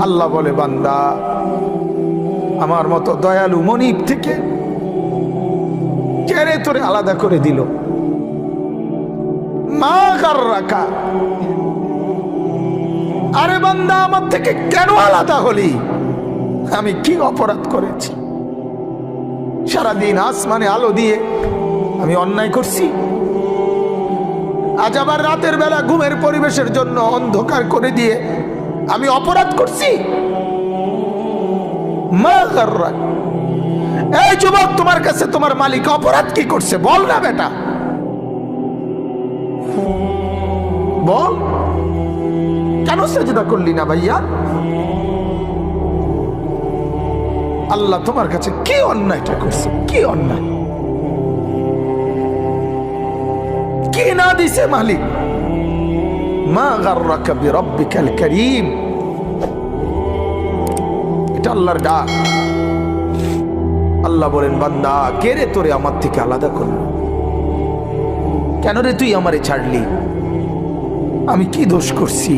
আল্লাহ বলে, বান্দা, আমার মতো দয়ালু মনিব থেকে কেড়ে তোরে আলাদা করে দিল। মা রাখা আরে বান্দা, আমার থেকে কেন আলাদা হলি? আমি কি অপরাধ করেছি? সারাদিন আসমানে আলো দিয়ে আমি অন্যায় করছি। আজ আবার রাতের বেলা ঘুমের পরিবেশের জন্য অন্ধকার করে দিয়ে আমি অপরাধ করছি। এই যুবক, তোমার কাছে তোমার মালিক অপরাধ কি করছে? বল না বেটা। বল। কেন সেজদা করলি না ভাইয়া? আল্লাহ তোমার কাছে কি অন্যায়টা করছে? কি অন্যায়? কি না দিছে মালিক? মা গাররাকা বিরাব্বিকাল কারীম। এটা আল্লাহর ডাক আল্লাহ বলেন, বান্দা, কে রে তোরে আমার থেকে আলাদা কর কেন রে তুই আমারে ছাড়লি? আমি কি দোষ করছি?